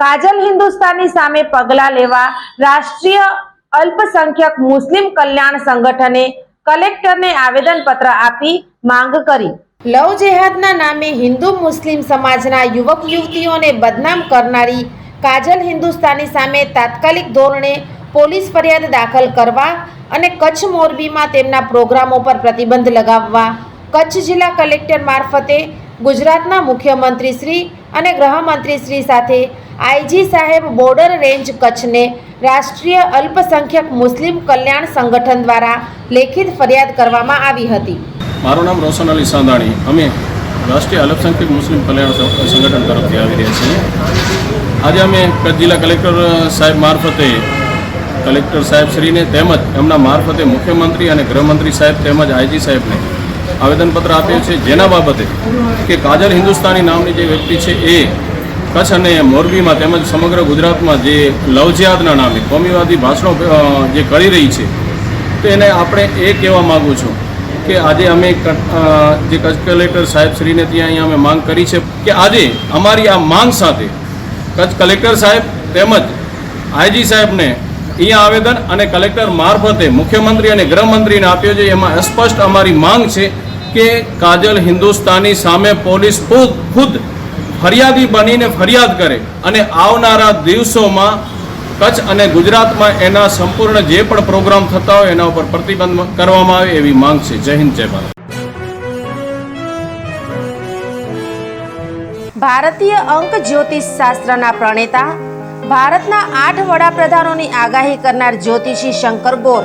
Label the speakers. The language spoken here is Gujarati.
Speaker 1: Kajal Hindustani સામે પગલાં લેવા રાષ્ટ્રીય અલ્પસંખ્યક મુસ્લિમ કલ્યાણ સંગઠને કલેક્ટરને આવેદનપત્ર આપી માંગ કરી. લવ જેહાદના નામે હિન્દુ મુસ્લિમ સમાજના યુવક યુવતીઓને બદનામ કરનારી કાજલ હિન્દુસ્તાની સામે તાત્કાલિક ધોરણે પોલીસ ફરિયાદ દાખલ કરવા અને કચ્છ મોરબીમાં તેમના પ્રોગ્રામો પર પ્રતિબંધ લગાવવા, કચ્છ જિલ્લા કલેક્ટર મારફતે ગુજરાતના મુખ્યમંત્રી શ્રી અને ગૃહમંત્રી શ્રી સાથે આઈજી સાહેબ બોર્ડર રેન્જ કચ્છને રાષ્ટ્રીય અલ્પસંખ્યક મુસ્લિમ કલ્યાણ સંગઠન દ્વારા લેખિત ફરિયાદ કરવામાં આવી હતી.
Speaker 2: મારું નામ રોશન અલી સાંધાણી. અમે રાષ્ટ્રીય અલ્પસંખ્યક મુસ્લિમ કલ્યાણ સંગઠન તરફથી આવી રહ્યા છીએ. આજે અમે કચ્છ જિલ્લા કલેક્ટર સાહેબ મારફતે, કલેક્ટર સાહેબ શ્રીને તેમજ એમના મારફતે મુખ્યમંત્રી અને ગૃહમંત્રી સાહેબ તેમજ આઈજી સાહેબને આવેદનપત્ર આપ્યું છે જેના બાબતે કે કાજલ હિન્દુસ્તાની નામની જે વ્યક્તિ છે એ કચ્છ અને મોરબીમાં તેમજ સમગ્ર ગુજરાતમાં જે લવજિયાદના નામે કોમીવાદી ભાષણો જે કરી રહી છે, તો એને આપણે એ કહેવા માગું છું કે આજે અમે જે કચ્છ કલેક્ટર સાહેબ શ્રીને ત્યાં અહીંયા અમે માંગ કરી છે કે આજે અમારી આ માંગ સાથે કચ્છ કલેક્ટર સાહેબ તેમજ આઈજી સાહેબને અહીંયા આવેદન અને કલેક્ટર મારફતે મુખ્યમંત્રી અને ગૃહમંત્રીને આપ્યો છે, એમાં સ્પષ્ટ અમારી માંગ છે કે કાજલ હિન્દુસ્તાની સામે પોલીસ ખુદ ખુદ ફરિયાદી બનીને ફરિયાદ કરે અને આવનારા દિવસોમાં કચ્છ અને ગુજરાતમાં એના સંપૂર્ણ જે પણ પ્રોગ્રામ થતા હોય એના ઉપર પ્રતિબંધ કરવામાં આવે એવી માંગ છે. જય હિન્દ, જય ભારત.
Speaker 1: ભારતીય અંક જ્યોતિષ શાસ્ત્રના પ્રણેતા, ભારતના આઠ વડાપ્રધાનોની આગાહી કરનાર જ્યોતિષી શંકર ગોર